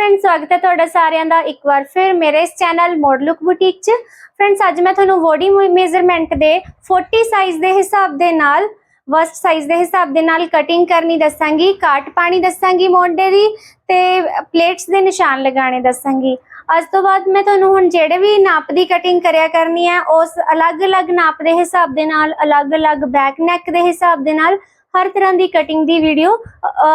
Friends ਸਵਾਗਤ ਹੈ ਤੁਹਾਡਾ ਸਾਰਿਆਂ ਦਾ ਇੱਕ ਵਾਰ ਫਿਰ ਮੇਰੇ ਇਸ ਚੈਨਲ ਮੋਡ ਲੁੱਕ ਬੁਟੀਕ 'ਚ। ਫਰੈਂਡਸ ਅੱਜ ਮੈਂ ਤੁਹਾਨੂੰ ਬੋਡੀ ਮੇਜ਼ਰਮੈਂਟ ਦੇ 40 ਸਾਈਜ਼ ਦੇ ਹਿਸਾਬ ਦੇ ਨਾਲ ਵਸਟ ਸਾਈਜ਼ ਦੇ ਹਿਸਾਬ ਦੇ ਨਾਲ ਕਟਿੰਗ ਕਰਨੀ ਦੱਸਾਂਗੀ ਕਾਟ ਪਾਣੀ ਦੱਸਾਂਗੀ ਮੋਢੇ ਦੀ ਤੇ ਪਲੇਟਸ ਦੇ ਨਿਸ਼ਾਨ ਲਗਾਣੇ ਦੱਸਾਂਗੀ। ਅੱਜ ਤੋਂ ਬਾਅਦ ਮੈਂ ਤੁਹਾਨੂੰ ਹੁਣ ਜਿਹੜੇ ਵੀ ਨਾਪ ਦੀ ਕਟਿੰਗ ਕਰਿਆ ਕਰਨੀ ਹੈ, ਉਸ ਅਲੱਗ-ਅਲੱਗ ਨਾਪ ਦੇ ਹਿਸਾਬ ਦੇ ਨਾਲ, ਅਲੱਗ-ਅਲੱਗ ਬੈਕ ਨੈਕ ਦੇ ਹਿਸਾਬ ਦੇ ਨਾਲ ਹਰ ਤਰ੍ਹਾਂ ਦੀ ਕਟਿੰਗ ਦੀ ਵੀਡੀਓ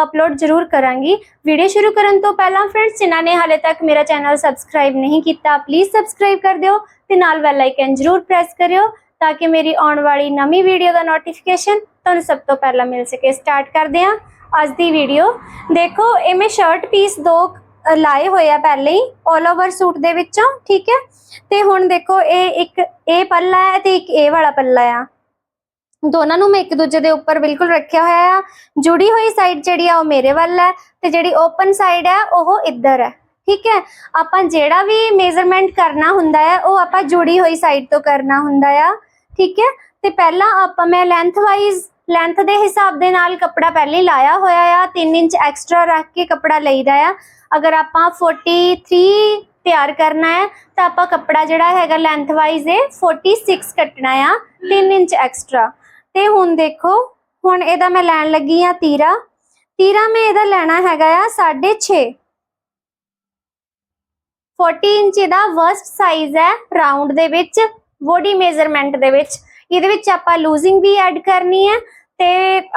ਅਪਲੋਡ ਜ਼ਰੂਰ ਕਰਾਂਗੀ। ਵੀਡੀਓ ਸ਼ੁਰੂ ਕਰਨ ਤੋਂ ਪਹਿਲਾਂ ਫਰੈਂਡਸ ਜਿਨ੍ਹਾਂ ਨੇ ਹਾਲੇ ਤੱਕ ਮੇਰਾ ਚੈਨਲ ਸਬਸਕ੍ਰਾਈਬ ਨਹੀਂ ਕੀਤਾ ਪਲੀਜ਼ ਸਬਸਕ੍ਰਾਈਬ ਕਰ ਦਿਓ ਤੇ ਨਾਲ ਬੈਲ ਆਈਕਨ ਜ਼ਰੂਰ ਪ੍ਰੈਸ ਕਰਿਓ ਤਾਂ ਕਿ ਮੇਰੀ ਆਉਣ ਵਾਲੀ ਨਵੀਂ ਵੀਡੀਓ ਦਾ ਨੋਟੀਫਿਕੇਸ਼ਨ ਤੁਹਾਨੂੰ ਸਭ ਤੋਂ ਪਹਿਲਾਂ ਮਿਲ ਸਕੇ। ਸਟਾਰਟ ਕਰਦੇ ਹਾਂ ਅੱਜ ਦੀ ਵੀਡੀਓ ਦੇਖੋ, ਇਹ ਮੈਂ ਸ਼ਰਟ ਪੀਸ ਦੋ ਲਾਏ ਹੋਏ ਆ ਪਹਿਲੇ ਹੀ 올 ਓਵਰ ਸੂਟ ਦੇ ਵਿੱਚੋਂ, ਠੀਕ ਹੈ? ਤੇ ਹੁਣ ਦੇਖੋ, ਇਹ ਇੱਕ, ਇਹ ਪੱਲਾ ਹੈ ਤੇ ਇੱਕ ਇਹ ਵਾਲਾ ਪੱਲਾ ਆ। ਦੋਨਾਂ ਨੂੰ ਮੈਂ ਇੱਕ ਦੂਜੇ ਦੇ ਉੱਪਰ ਬਿਲਕੁਲ ਰੱਖਿਆ ਹੋਇਆ ਆ। ਜੁੜੀ ਹੋਈ ਸਾਈਡ ਜਿਹੜੀ ਆ ਉਹ ਮੇਰੇ ਵੱਲ ਹੈ ਤੇ ਜਿਹੜੀ ਓਪਨ ਸਾਈਡ ਹੈ ਉਹ ਇੱਧਰ ਹੈ। ਠੀਕ ਹੈ? ਆਪਾਂ ਜਿਹੜਾ ਵੀ ਮੇਜ਼ਰਮੈਂਟ ਕਰਨਾ ਹੁੰਦਾ ਹੈ, ਉਹ ਆਪਾਂ ਜੁੜੀ ਹੋਈ ਸਾਈਡ ਤੋਂ ਕਰਨਾ ਹੁੰਦਾ ਆ। ਠੀਕ ਹੈ? ਤੇ ਪਹਿਲਾਂ ਆਪਾਂ ਮੈਂ ਲੈਂਥ ਵਾਈਜ਼ ਲੈਂਥ ਦੇ ਹਿਸਾਬ ਦੇ ਨਾਲ ਕੱਪੜਾ ਪਹਿਲੇ ਲਾਇਆ ਹੋਇਆ ਆ। 3 ਇੰਚ ਐਕਸਟਰਾ ਰੱਖ ਕੇ ਕੱਪੜਾ ਲਈਦਾ ਆ। ਅਗਰ ਆਪਾਂ 43 ਤਿਆਰ ਕਰਨਾ ਹੈ, ਤਾਂ ਆਪਾਂ ਕੱਪੜਾ ਜਿਹੜਾ ਹੈਗਾ ਲੈਂਥ ਵਾਈਜ਼ ਇਹ 46 ਕੱਟਣਾ ਆ। 3 ਇੰਚ ਐਕਸਟਰਾ ਤੇ ਹੁਣ ਦੇਖੋ, ਹੁਣ ਇਹਦਾ ਮੈਂ ਲੈਣ ਲੱਗੀ ਆ ਤੀਰਾ। ਤੀਰਾ ਮੈਂ ਇਹਦਾ ਲੈਣਾ ਹੈਗਾ ਆ 6.5 40 ਇੰਚ ਦਾ ਵਰਸਟ ਸਾਈਜ਼ ਹੈ ਰਾਉਂਡ ਦੇ ਵਿੱਚ ਬੋਡੀ ਮੇਜ਼ਰਮੈਂਟ ਦੇ ਵਿੱਚ। ਇਹਦੇ ਵਿੱਚ ਆਪਾਂ ਲੂਜ਼ਿੰਗ ਵੀ ਐਡ ਕਰਨੀ ਹੈ ਤੇ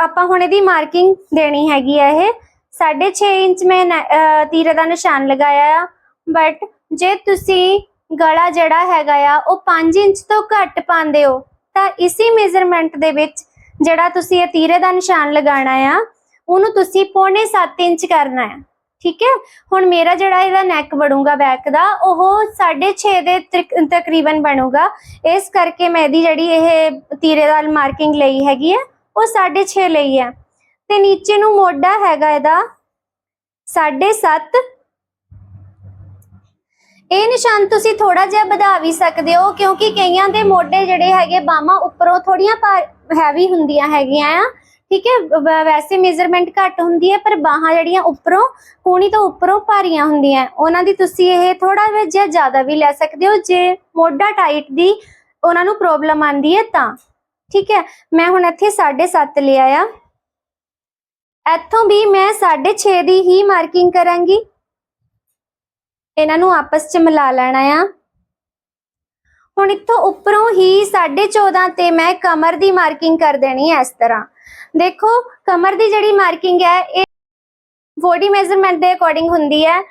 ਆਪਾਂ ਹੁਣ ਇਹਦੀ ਮਾਰਕਿੰਗ ਦੇਣੀ ਹੈਗੀ ਆ ਇਹ। 6.5 ਇੰਚ ਮੈਂ ਨ- ਤੀਰੇ ਦਾ ਨਿਸ਼ਾਨ ਲਗਾਇਆ ਆ। ਬਟ ਜੇ ਤੁਸੀਂ ਗਲਾ ਜਿਹੜਾ ਹੈਗਾ ਆ, ਉਹ 5 ਇੰਚ ਤੋਂ ਘੱਟ ਪਾਉਂਦੇ ਹੋ ਤਾਂ ਇਸੇ ਮੇਜ਼ਰਮੈਂਟ ਦੇ ਵਿੱਚ ਜਿਹੜਾ ਤੁਸੀਂ ਇਹ ਤੀਰੇ ਦਾ ਨਿਸ਼ਾਨ ਲਗਾਉਣਾ ਆ, ਉਹਨੂੰ ਤੁਸੀਂ ਪੌਣੇ 7 ਇੰਚ ਕਰਨਾ ਹੈ ਠੀਕ ਹੈ? ਹੁਣ ਮੇਰਾ ਜਿਹੜਾ ਇਹਦਾ ਨੈਕ ਬਣੂਗਾ ਬੈਕ ਦਾ, ਉਹ 6.5 ਦੇ ਤਕਰੀਬਨ ਬਣੂਗਾ। ਇਸ ਕਰਕੇ ਮੈਂ ਇਹਦੀ ਜਿਹੜੀ ਇਹ ਤੀਰੇ ਦਾ ਮਾਰਕਿੰਗ ਲਈ ਹੈਗੀ ਹੈ ਉਹ 6.5 ਲਈ ਹੈ ਤੇ ਨੀਚੇ ਨੂੰ ਮੋਢਾ ਹੈਗਾ ਇਹਦਾ 7.5 ਇਹ ਨਿਸ਼ਾਨ ਤੁਸੀਂ ਥੋੜਾ ਜਿਹਾ ਵਧਾ ਵੀ ਸਕਦੇ ਹੋ, ਕਿਉਂਕਿ ਕਈਆਂ ਦੇ ਮੋਢੇ ਜਿਹੜੇ ਹੈਗੇ ਬਾਹਾਂ ਉੱਪਰੋਂ ਥੋੜੀਆਂ ਹੈਵੀ ਹੁੰਦੀਆਂ ਹੈਗੀਆਂ ਆ। ਠੀਕ ਹੈ, ਵ- ਵੈਸੇ ਮੇਜ਼ਰਮੈਂਟ ਘੱਟ ਹੁੰਦੀ ਹੈ, ਪਰ ਬਾਹਾਂ ਜਿਹੜੀਆਂ ਉੱਪਰੋਂ ਕੂਣੀ ਤੋਂ ਉੱਪਰੋਂ ਭਾਰੀਆਂ ਹੁੰਦੀਆਂ। ਉਹਨਾਂ ਦੀ ਤੁਸੀਂ ਇਹ ਥੋੜਾ ਜਿਹਾ ਜ਼ਿਆਦਾ ਵੀ ਲੈ ਸਕਦੇ ਹੋ। ਜੇ ਮੋਢਾ ਟਾਈਟ ਦੀ ਉਹਨਾਂ ਨੂੰ ਪ੍ਰੋਬਲਮ ਆਂਦੀ ਹੈ ਤਾਂ। ਠੀਕ ਹੈ, ਮੈਂ ਹੁਣ ਇੱਥੇ 7.5 ਲਿਆ ਆ। ਇੱਥੋਂ ਵੀ ਮੈਂ 6.5 ਦੀ ਹੀ ਮਾਰਕਿੰਗ ਕਰਾਂਗੀ। ਇਹਨਾਂ ਨੂੰ ਆਪਸ 'ਚ ਮਿਲਾ ਲੈਣਾ ਆ। ਹੁਣ ਇੱਥੋਂ ਉੱਪਰੋਂ ਹੀ 14.5 ਤੇ ਮੈਂ ਕਮਰ ਦੀ ਮਾਰਕਿੰਗ ਕਰ ਦੇਣੀ ਹੈ ਇਸ ਤਰ੍ਹਾਂ। ਦੇਖੋ, ਕਮਰ ਦੀ ਜਿਹੜੀ ਮਾਰਕਿੰਗ ਹੈ ਇਹ ਬੋਡੀ ਮੇਜ਼ਰਮੈਂਟ ਦੇ ਅਕੋਰਡਿੰਗ ਹੁੰਦੀ ਹੈ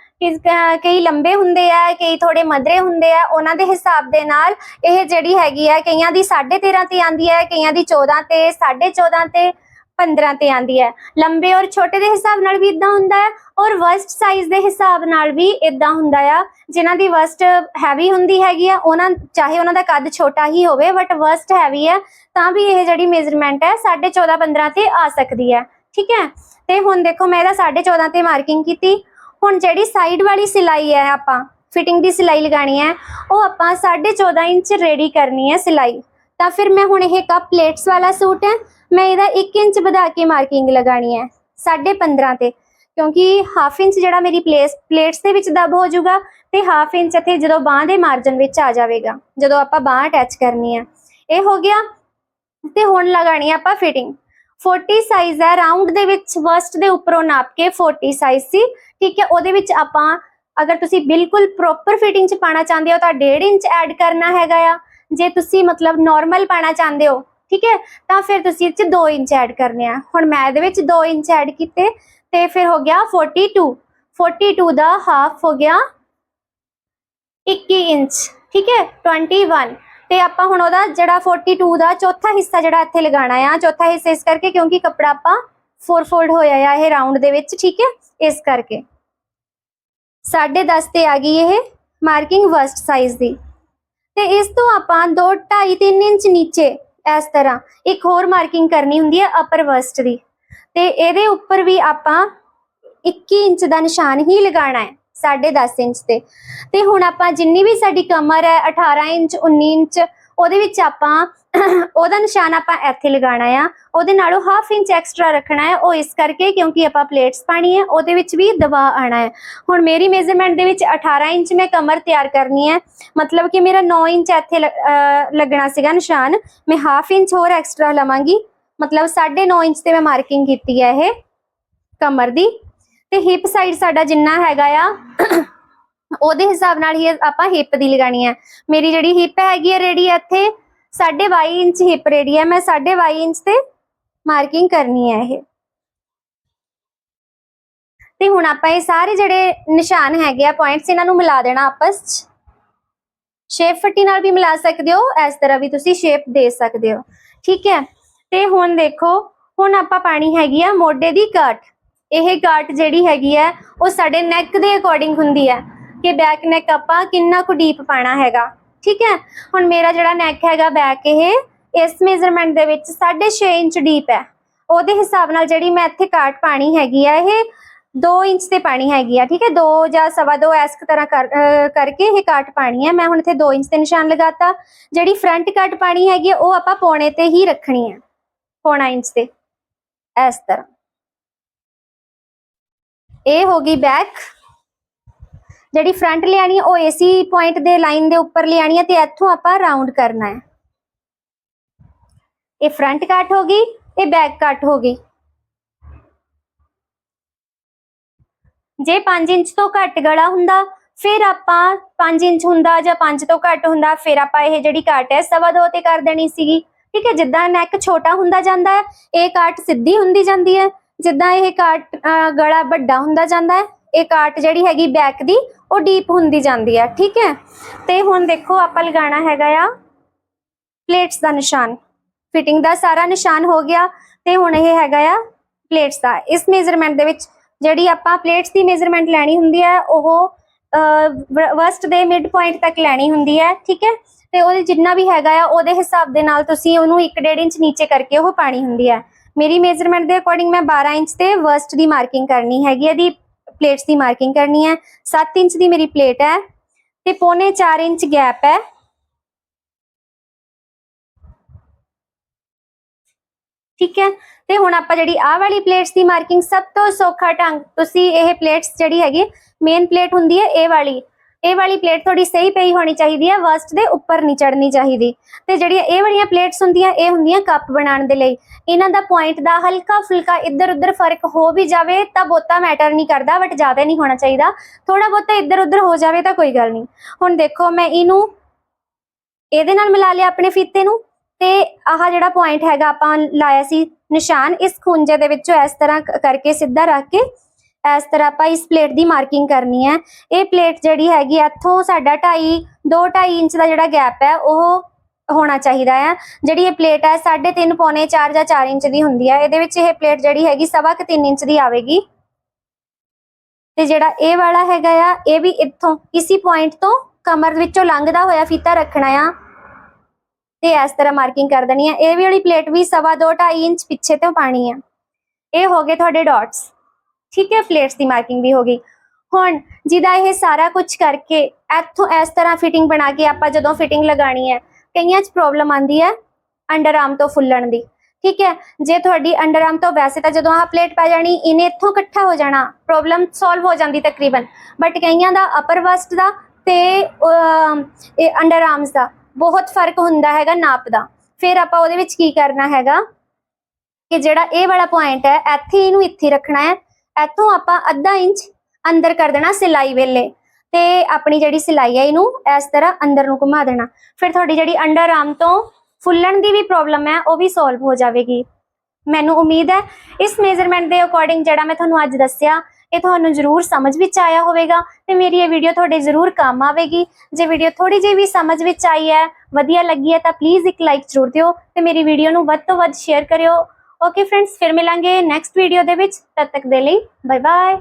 ਕਈ ਲੰਬੇ ਹੁੰਦੇ ਆ, ਕਈ ਥੋੜੇ ਮਧਰੇ ਹੁੰਦੇ ਆ। ਉਹਨਾਂ ਦੇ ਹਿਸਾਬ ਦੇ ਨਾਲ ਇਹ ਜਿਹੜੀ ਹੈਗੀ ਹੈ ਕਈਆਂ ਦੀ 13.5 ਤੇ ਆਂਦੀ ਹੈ ਕਈਆਂ ਦੀ 14 ਤੇ 14.5 ਤੇ 15 ਤੇ ਆਂਦੀ ਹੈ। ਲੰਬੇ ਔਰ ਛੋਟੇ ਦੇ ਹਿਸਾਬ ਨਾਲ ਵੀ ਇਦਾਂ ਹੁੰਦਾ ਹੈ ਔਰ ਵਸਟ ਸਾਈਜ਼ ਦੇ ਹਿਸਾਬ ਨਾਲ ਵੀ ਇਦਾਂ ਹੁੰਦਾ ਆ। ਜਿਨ੍ਹਾਂ ਦੀ ਵਸਟ ਹੈਵੀ ਹੁੰਦੀ ਹੈਗੀ ਆ, ਉਹਨਾਂ ਚਾਹੇ ਉਹਨਾਂ ਦਾ ਕੱਦ ਛੋਟਾ ਹੀ ਹੋਵੇ ਬਟ ਵਸਟ ਹੈਵੀ ਹੈ, ਤਾਂ ਵੀ ਇਹ ਜਿਹੜੀ ਮੇਜ਼ਰਮੈਂਟ ਹੈ 14.5 15 ਤੇ ਆ ਸਕਦੀ ਹੈ। ਠੀਕ ਹੈ? ਤੇ ਹੁਣ ਦੇਖੋ, ਮੈਂ ਇਹਦਾ 14.5 ਤੇ ਮਾਰਕਿੰਗ ਕੀਤੀ। ਹੁਣ ਜਿਹੜੀ ਸਾਈਡ ਵਾਲੀ ਸਿਲਾਈ ਹੈ ਆਪਾਂ ਫਿਟਿੰਗ ਦੀ ਸਿਲਾਈ ਲਗਾਣੀ ਹੈ, ਉਹ ਆਪਾਂ 14.5 ਇੰਚ ਰੈਡੀ ਕਰਨੀ ਹੈ ਸਿਲਾਈ। ਤਾਂ ਫਿਰ ਮੈਂ ਹੁਣ ਇਹ ਕੱਪ ਪਲੇਟਸ ਵਾਲਾ ਸੂਟ ਹੈ ਮੈਂ ਇਹਦਾ 1 ਇੰਚ ਵਧਾ ਕੇ ਮਾਰਕਿੰਗ ਲਗਾਣੀ ਹੈ 15.5 ਤੇ। ਕਿਉਂਕਿ ਹਾਫ ਇੰਚ ਜਿਹੜਾ ਮੇਰੀ ਪਲੇਸ ਪਲੇਟਸ ਦੇ ਵਿੱਚ ਦਬ ਹੋ ਜਾਊਗਾ ਤੇ ਹਾਫ ਇੰਚ ਇੱਥੇ ਜਦੋਂ ਬਾਹ ਦੇ ਮਾਰਜਨ ਵਿੱਚ ਆ ਜਾਵੇਗਾ, ਜਦੋਂ ਆਪਾਂ ਬਾਹ ਅਟੈਚ ਕਰਨੀ ਹੈ। ਇਹ ਹੋ ਗਿਆ ਤੇ ਹੁਣ ਲਗਾਣੀ ਹੈ ਆਪਾਂ ਫਿਟਿੰਗ 40 ਸਾਈਜ਼ ਹੈ ਰਾਉਂਡ ਦੇ ਵਿੱਚ ਵਰਸਟ ਦੇ ਉੱਪਰੋਂ ਨਾਪ ਕੇ 40 ਸਾਈਜ਼ ਸੀ। ਠੀਕ ਹੈ, ਉਹਦੇ ਵਿੱਚ ਆਪਾਂ ਅਗਰ ਤੁਸੀਂ ਬਿਲਕੁਲ ਪ੍ਰੋਪਰ ਫਿਟਿੰਗ ਚ ਪਾਣਾ ਚਾਹੁੰਦੇ ਹੋ ਤਾਂ 1.5 ਇੰਚ ਐਡ ਕਰਨਾ ਹੈਗਾ ਆ। ਜੇ ਤੁਸੀਂ ਮਤਲਬ ਨਾਰਮਲ ਪਾਣਾ ਚਾਹੁੰਦੇ ਹੋ ਠੀਕ ਹੈ? ਤਾਂ ਫਿਰ ਤੁਸੀਂ ਇਹ ਚ 2 ਇੰਚ ਐਡ ਕਰਨੇ ਆ। ਹੁਣ ਮੈਂ ਇਹਦੇ ਵਿੱਚ 2 ਇੰਚ ਐਡ ਕੀਤੇ ਤੇ ਫਿਰ ਹੋ ਗਿਆ 42 42 ਦਾ ਹਾਫ ਹੋ ਗਿਆ 21 ਇੰਚ, ਠੀਕ ਹੈ? 21 ਤੇ ਆਪਾਂ ਹੁਣ ਉਹਦਾ ਜਿਹੜਾ 42 ਦਾ ਚੌਥਾ ਹਿੱਸਾ ਜਿਹੜਾ ਇੱਥੇ ਲਗਾਉਣਾ ਆ, ਚੌਥਾ ਹਿੱਸਾ ਇਸ ਕਰਕੇ ਕਿਉਂਕਿ ਕੱਪੜਾ ਆਪਾਂ 4 ਫੋਲਡ ਹੋਇਆ ਆ ਇਹ ਰਾਉਂਡ ਦੇ ਵਿੱਚ, ਠੀਕ ਹੈ? ਇਸ ਕਰਕੇ। 10.5 ਤੇ ਆ ਗਈ ਇਹ ਮਾਰਕਿੰਗ ਵਸਟ ਸਾਈਜ਼ ਦੀ। ਤੇ ਇਸ ਤੋਂ ਆਪਾਂ 2 2.5 3 ਇੰਚ ਨੀਚੇ ਇਸ ਤਰ੍ਹਾਂ। ਇੱਕ ਹੋਰ ਮਾਰਕਿੰਗ ਕਰਨੀ ਹੁੰਦੀ ਹੈ ਅਪਰ ਵਸਟ ਦੀ। ਤੇ ਇਹਦੇ ਉੱਪਰ ਵੀ ਆਪਾਂ 21 ਇੰਚ ਦਾ ਨਿਸ਼ਾਨ ਹੀ ਲਗਾਉਣਾ ਹੈ 10.5 ਇੰਚ ਤੇ। ਤੇ ਹੁਣ ਆਪਾਂ ਜਿੰਨੀ ਵੀ ਸਾਡੀ ਕਮਰ ਹੈ 18 ਇੰਚ 19 ਇੰਚ ਉਹਦੇ ਵਿੱਚ ਆਪਾਂ ਉਹਦਾ ਨਿਸ਼ਾਨ ਆਪਾਂ ਇੱਥੇ ਲਗਾਉਣਾ ਆ। ਉਹਦੇ ਨਾਲੋਂ ਹਾਫ ਇੰਚ ਐਕਸਟਰਾ ਰੱਖਣਾ ਹੈ ਉਹ ਇਸ ਕਰਕੇ ਕਿਉਂਕਿ ਆਪਾਂ ਪਲੇਟਸ ਪਾਣੀ ਹੈ ਉਹਦੇ ਵਿੱਚ ਵੀ ਦਬਾ ਆਣਾ ਹੈ ਹੁਣ ਮੇਰੀ ਮੇਜ਼ਰਮੈਂਟ ਦੇ ਵਿੱਚ 18 ਇੰਚ ਮੈਂ ਕਮਰ ਤਿਆਰ ਕਰਨੀ ਹੈ ਮਤਲਬ ਕਿ ਮੇਰਾ 9 ਇੰਚ ਇੱਥੇ ਲ- ਲੱਗਣਾ ਸੀਗਾ ਨਿਸ਼ਾਨ। ਮੈਂ ਹਾਫ ਇੰਚ ਹੋਰ ਐਕਸਟਰਾ ਲਵਾਂਗੀ। ਮਤਲਬ 9.5 ਇੰਚ ਤੇ ਮੈਂ ਮਾਰਕਿੰਗ ਕੀਤੀ ਹੈ ਇਹ ਕਮਰ ਦੀ। ਤੇ ਹਿਪ ਸਾਈਡ ਸਾਡਾ ਜਿੰਨਾ ਹੈਗਾ ਆ ਉਹਦੇ ਹਿਸਾਬ ਨਾਲ ਹੀ ਆਪਾਂ ਹਿੱਪ ਦੀ ਲਗਾਣੀ ਹੈ। ਮੇਰੀ ਜਿਹੜੀ ਹਿੱਪ ਹੈਗੀ ਹੈ ਰੇਡੀ ਇੱਥੇ 22 ਇੰਚ ਹਿੱਪ ਰੇਡੀ ਹੈ। ਮੈਂ 22 ਇੰਚ ਤੇ ਮਾਰਕਿੰਗ ਕਰਨੀ ਹੈ ਇਹ। ਤੇ ਹੁਣ ਆਪਾਂ ਇਹ ਸਾਰੇ ਜਿਹੜੇ ਨਿਸ਼ਾਨ ਹੈਗੇ ਆ ਪੁਆਇੰਟਸ ਇਹਨਾਂ ਨੂੰ ਮਿਲਾ ਦੇਣਾ ਆਪਸ ਚ। ਸ਼ੇਪ ਫੱਟੀ ਨਾਲ ਵੀ ਮਿਲਾ ਸਕਦੇ ਹੋ, ਇਸ ਤਰ੍ਹਾਂ ਵੀ ਤੁਸੀਂ ਸ਼ੇਪ ਦੇ ਸਕਦੇ ਹੋ। ਠੀਕ ਹੈ? ਤੇ ਹੁਣ ਦੇਖੋ, ਹੁਣ ਆਪਾਂ ਪਾਣੀ ਹੈਗੀ ਆ ਮੋਢੇ ਦੀ ਕਾਟ ਇਹ ਕਾਟ ਜਿਹੜੀ ਹੈਗੀ ਹੈ, ਉਹ ਸਾਡੇ ਨੈਕ ਦੇ ਅਕੋਰਡਿੰਗ ਹੁੰਦੀ ਹੈ। ਕਿ ਬੈਕ ਨੈਕ ਆਪਾਂ ਕਿੰਨਾ ਕੁ ਡੀਪ ਪਾਣਾ ਹੈਗਾ। ਠੀਕ ਹੈ? ਹੁਣ ਮੇਰਾ ਜਿਹੜਾ ਨੈਕ ਹੈਗਾ ਬੈਕ ਇਹ ਇਸ ਮੇਜ਼ਰਮੈਂਟ ਦੇ ਵਿੱਚ 6.5 ਇੰਚ ਡੀਪ ਹੈ। ਉਹਦੇ ਹਿਸਾਬ ਨਾਲ ਜਿਹੜੀ ਮੈਂ ਇੱਥੇ ਕਾਟ ਪਾਣੀ ਹੈਗੀ ਆ ਇਹ 2 ਇੰਚ ਤੇ ਪਾਣੀ ਹੈਗੀ ਆ ਠੀਕ ਹੈ? 2 ਜਾਂ ਸਵਾ 2 ਐਸ ਤਰ੍ਹਾਂ ਕਰਕੇ ਇਹ ਕਾਟ ਪਾਣੀ ਹੈ। ਮੈਂ ਹੁਣ ਇੱਥੇ 2 ਇੰਚ ਤੇ ਨਿਸ਼ਾਨ ਲਗਾਤਾ। ਜਿਹੜੀ ਫਰੰਟ ਕੱਟ ਪਾਣੀ ਹੈਗੀ ਆ, ਉਹ ਆਪਾਂ ਪੌਣੇ ਤੇ ਹੀ ਰੱਖਣੀ ਹੈ। ਪੌਣਾ ਇੰਚ ਤੇ। ਇਸ ਤਰ੍ਹਾਂ। ਇਹ ਹੋ ਗਈ ਬੈਕ। ਜਿਹੜੀ ਫਰੰਟ ਲਿਆਣੀ ਹੈ, ਉਹ ਏਸੀ ਪੁਆਇੰਟ ਦੇ ਲਾਈਨ ਦੇ ਉੱਪਰ ਲਿਆਣੀ ਹੈ ਤੇ ਇੱਥੋਂ ਆਪਾਂ ਰਾਉਂਡ ਕਰਨਾ ਹੈ। ਇਹ ਫਰੰਟ ਕੱਟ ਹੋ ਗਈ ਇਹ ਬੈਕ ਕੱਟ ਹੋ ਗਈ। ਜੇ 5 ਇੰਚ ਤੋਂ ਘੱਟ ਗਲਾ ਹੁੰਦਾ ਫਿਰ ਆਪਾਂ 5 ਇੰਚ ਹੁੰਦਾ ਜਾਂ 5 ਤੋਂ ਘੱਟ ਹੁੰਦਾ ਫਿਰ ਆਪਾਂ ਇਹ ਜਿਹੜੀ ਕਾਟ ਹੈ ਸਵਾ ਦੋ ਤੇ ਕਰ ਦੇਣੀ ਸੀਗੀ। ਠੀਕ ਹੈ ਜਿੱਦਾਂ ਨੈਕ ਛੋਟਾ ਹੁੰਦਾ ਜਾਂਦਾ ਹੈ ਇਹ ਕਾਟ ਸਿੱਧੀ ਹੁੰਦੀ ਜਾਂਦੀ ਹੈ। ਜਿੱਦਾਂ ਇਹ ਕਾਟ ਗਲਾ ਵੱਡਾ ਹੁੰਦਾ ਜਾਂਦਾ ਹੈ ਇਹ ਕੱਟ ਜਿਹੜੀ ਹੈਗੀ ਬੈਕ ਦੀ, ਉਹ ਡੀਪ ਹੁੰਦੀ ਜਾਂਦੀ ਹੈ ਠੀਕ ਹੈ? ਤੇ ਹੁਣ ਦੇਖੋ ਆਪਾਂ ਲਗਾਉਣਾ ਹੈਗਾ ਆ ਪਲੇਟਸ ਦਾ ਨਿਸ਼ਾਨ। ਫਿਟਿੰਗ ਦਾ ਸਾਰਾ ਨਿਸ਼ਾਨ ਹੋ ਗਿਆ ਤੇ ਹੁਣ ਇਹ ਹੈਗਾ ਆ ਪਲੇਟਸ ਦਾ। ਇਸ ਮੇਜ਼ਰਮੈਂਟ ਦੇ ਵਿੱਚ ਜਿਹੜੀ ਆਪਾਂ ਪਲੇਟਸ ਦੀ ਮੇਜ਼ਰਮੈਂਟ ਲੈਣੀ ਹੁੰਦੀ ਹੈ ਉਹ ਵਸਟ ਦੇ ਮਿਡ ਪੁਆਇੰਟ ਤੱਕ ਲੈਣੀ ਹੁੰਦੀ ਹੈ ਠੀਕ ਹੈ? ਤੇ ਉਹਦੇ ਜਿੰਨਾ ਵੀ ਹੈਗਾ ਆ, ਉਹਦੇ ਹਿਸਾਬ ਦੇ ਨਾਲ ਤੁਸੀਂ ਉਹਨੂੰ 1.5 ਇੰਚ ਨੀਚੇ ਕਰਕੇ ਉਹ ਪਾਣੀ ਹੁੰਦੀ ਹੈ ਮੇਰੀ ਮੇਜ਼ਰਮੈਂਟ ਦੇ ਅਕੋਰਡਿੰਗ ਮੈਂ 12 ਇੰਚ ਤੇ ਵਸਟ ਦੀ ਮਾਰਕਿੰਗ ਕਰਨੀ ਹੈਗੀ ਹੈ ਦੀ। ਪਲੇਟਸ ਦੀ ਮਾਰਕਿੰਗ ਕਰਨੀ ਹੈ। 7 ਇੰਚ ਦੀ ਮੇਰੀ ਪਲੇਟ ਹੈ ਤੇ ਪੌਣੇ 4 ਇੰਚ ਗੈਪ ਹੈ। ਠੀਕ ਹੈ। ਤੇ ਹੁਣ ਆਪਾਂ ਜਿਹੜੀ ਆਹ ਵਾਲੀ ਪਲੇਟਸ ਦੀ ਮਾਰਕਿੰਗ ਸਭ ਤੋਂ ਸੌਖਾ ਢੰਗ, ਤੁਸੀਂ ਇਹ ਪਲੇਟਸ ਜਿਹੜੀ ਹੈਗੀ ਮੇਨ ਪਲੇਟ ਹੁੰਦੀ ਹੈ, ਇਹ ਵਾਲੀ। ਇਹ ਵਾਲੀ ਪਲੇਟ ਥੋੜੀ ਸਹੀ ਪਈ ਹੋਣੀ ਚਾਹੀਦੀ ਹੈ ਵਸਟ ਦੇ ਉੱਪਰ ਨਹੀਂ ਚੜਨੀ ਚਾਹੀਦੀ। ਤੇ ਜਿਹੜੀਆਂ ਇਹ ਵਾਲੀਆਂ ਪਲੇਟਸ ਹੁੰਦੀਆਂ, ਇਹ ਹੁੰਦੀਆਂ ਕੱਪ ਬਣਾਉਣ ਦੇ ਲਈ। ਇਹਨਾਂ ਦਾ ਪੁਆਇੰਟ ਦਾ ਹਲਕਾ ਫੁਲਕਾ ਇੱਧਰ ਉੱਧਰ ਫ਼ਰਕ ਹੋ ਵੀ ਜਾਵੇ ਤਾਂ ਬਹੁਤਾ ਮੈਟਰ ਨਹੀਂ ਕਰਦਾ ਬਟ ਜ਼ਿਆਦਾ ਨਹੀਂ ਹੋਣਾ ਚਾਹੀਦਾ। ਥੋੜਾ ਬਹੁਤਾ ਇੱਧਰ ਉੱਧਰ ਹੋ ਜਾਵੇ ਤਾਂ ਕੋਈ ਗੱਲ ਨਹੀਂ। ਹੁਣ ਦੇਖੋ, ਮੈਂ ਇਹਨੂੰ ਇਹਦੇ ਨਾਲ ਮਿਲਾ ਲਿਆ ਆਪਣੇ ਫੀਤੇ ਨੂੰ। ਤੇ ਆਹ ਜਿਹੜਾ ਪੁਆਇੰਟ ਹੈਗਾ, ਆਪਾਂ ਲਾਇਆ ਸੀ ਨਿਸ਼ਾਨ, ਇਸ ਖੁੰਝੇ ਦੇ ਵਿੱਚੋਂ ਇਸ ਤਰ੍ਹਾਂ ਕਰਕੇ ਸਿੱਧਾ ਰੱਖ ਕੇ ਇਸ ਤਰ੍ਹਾਂ ਆਪਾਂ ਇਸ ਪਲੇਟ ਦੀ ਮਾਰਕਿੰਗ ਕਰਨੀ ਹੈ। ਇਹ ਪਲੇਟ ਜਿਹੜੀ ਹੈਗੀ ਇੱਥੋਂ ਸਾਡਾ 2.5 2.5 ਇੰਚ ਦਾ ਜਿਹੜਾ ਗੈਪ ਹੈ, ਉਹ ਹੋਣਾ ਚਾਹੀਦਾ ਹੈ। ਜਿਹੜੀ ਇਹ ਪਲੇਟ ਹੈ 3.5 ਪੌਣੇ 4 ਜਾਂ 4 ਇੰਚ ਦੀ ਹੁੰਦੀ ਹੈ। ਇਹਦੇ ਵਿੱਚ ਇਹ ਪਲੇਟ ਜਿਹੜੀ ਹੈਗੀ, ਸਵਾ ਕੁ 3 ਇੰਚ ਦੀ ਆਵੇਗੀ। ਤੇ ਜਿਹੜਾ ਇਹ ਵਾਲਾ ਹੈਗਾ ਆ, ਇਹ ਵੀ ਇੱਥੋਂ, ਇਸੀ ਪੁਆਇੰਟ ਤੋਂ ਕਮਰ ਵਿੱਚੋਂ ਲੰਘਦਾ ਹੋਇਆ ਫੀਤਾ ਰੱਖਣਾ ਆ। ਤੇ ਇਸ ਤਰ੍ਹਾਂ ਮਾਰਕਿੰਗ ਕਰ ਦੇਣੀ ਹੈ। ਇਹ ਵੀ ਵਾਲੀ ਪਲੇਟ ਵੀ ਸਵਾ ਦੋ 2.5 ਇੰਚ ਪਿੱਛੇ ਤੋਂ ਪਾਣੀ ਹੈ ਇਹ ਹੋ ਗਏ ਤੁਹਾਡੇ ਡਾਟਸ ਠੀਕ ਹੈ ਪਲੇਟਸ ਦੀ ਮਾਰਕਿੰਗ ਵੀ ਹੋ ਗਈ। ਹੁਣ ਜਿਹਦਾ ਇਹ ਸਾਰਾ ਕੁਝ ਕਰਕੇ ਇੱਥੋਂ ਇਸ ਤਰ੍ਹਾਂ ਫਿਟਿੰਗ ਬਣਾ ਕੇ ਆਪਾਂ ਜਦੋਂ ਫਿਟਿੰਗ ਲਗਾਣੀ ਹੈ, ਕਈਆਂ 'ਚ ਪ੍ਰੋਬਲਮ ਆਂਦੀ ਹੈ ਅੰਡਰ ਆਰਮ ਤੋਂ ਫੁੱਲਣ ਦੀ। ਠੀਕ ਹੈ, ਜੇ ਤੁਹਾਡੀ ਅੰਡਰ ਆਰਮ ਤੋਂ ਵੈਸੇ ਤਾਂ ਜਦੋਂ ਆਹ ਪਲੇਟ ਪੈ ਜਾਣੀ, ਇਹਨੇ ਇੱਥੋਂ ਇਕੱਠਾ ਹੋ ਜਾਣਾ ਪ੍ਰੋਬਲਮ ਸੋਲਵ ਹੋ ਜਾਂਦੀ ਤਕਰੀਬਨ। ਬਟ ਕਈਆਂ ਦਾ ਅਪਰ ਵਸਟ ਦਾ ਤੇ ਇਹ ਅੰਡਰ ਆਰਮਸ ਦਾ ਬਹੁਤ ਫ਼ਰਕ ਹੁੰਦਾ ਹੈਗਾ ਨਾਪ ਦਾ। ਫਿਰ ਆਪਾਂ ਉਹਦੇ ਵਿੱਚ ਕੀ ਕਰਨਾ ਹੈਗਾ, ਕਿ ਜਿਹੜਾ ਇਹ ਵਾਲਾ ਪੁਆਇੰਟ ਹੈ, ਇੱਥੇ ਇਹਨੂੰ ਇੱਥੇ ਰੱਖਣਾ ਹੈ ਇੱਥੋਂ ਆਪਾਂ ਅੱਧਾ ਇੰਚ ਅੰਦਰ ਕਰ ਦੇਣਾ ਸਿਲਾਈ ਵੇਲੇ ਤੇ ਆਪਣੀ ਜਿਹੜੀ ਸਿਲਾਈ ਹੈ ਇਹਨੂੰ ਇਸ ਤਰ੍ਹਾਂ ਅੰਦਰ ਨੂੰ ਘੁਮਾ ਦੇਣਾ। ਫਿਰ ਤੁਹਾਡੀ ਜਿਹੜੀ ਅੰਡਰ ਆਰਮ ਤੋਂ ਫੁੱਲਣ ਦੀ ਵੀ ਪ੍ਰੋਬਲਮ ਹੈ, ਉਹ ਵੀ ਸੋਲਵ ਹੋ ਜਾਵੇਗੀ। ਮੈਨੂੰ ਉਮੀਦ ਹੈ ਇਸ ਮੇਜ਼ਰਮੈਂਟ ਦੇ ਅਕੋਰਡਿੰਗ ਜਿਹੜਾ ਮੈਂ ਤੁਹਾਨੂੰ ਅੱਜ ਦੱਸਿਆ, ਇਹ ਤੁਹਾਨੂੰ ਜ਼ਰੂਰ ਸਮਝ ਵਿੱਚ ਆਇਆ ਹੋਵੇਗਾ ਤੇ ਮੇਰੀ ਇਹ ਵੀਡੀਓ ਤੁਹਾਡੇ ਜ਼ਰੂਰ ਕੰਮ ਆਵੇਗੀ। ਜੇ ਵੀਡੀਓ ਥੋੜੀ ਜਿਹੀ ਵੀ ਸਮਝ ਵਿੱਚ ਆਈ ਹੈ, ਵਧੀਆ ਲੱਗੀ ਹੈ ਤਾਂ ਪਲੀਜ਼ ਇੱਕ ਲਾਈਕ ਜ਼ਰੂਰ ਦਿਓ ਤੇ ਮੇਰੀ ਵੀਡੀਓ ਨੂੰ ਵੱਧ ਤੋਂ ਵੱਧ ਸ਼ੇਅਰ ਕਰਿਓ। ਓਕੇ ਫਰੈਂਡਸ ਫਿਰ ਮਿਲਾਂਗੇ ਨੈਕਸਟ ਵੀਡੀਓ ਦੇ ਵਿੱਚ। ਤਦ ਤੱਕ ਦੇ ਲਈ ਬਾਏ ਬਾਏ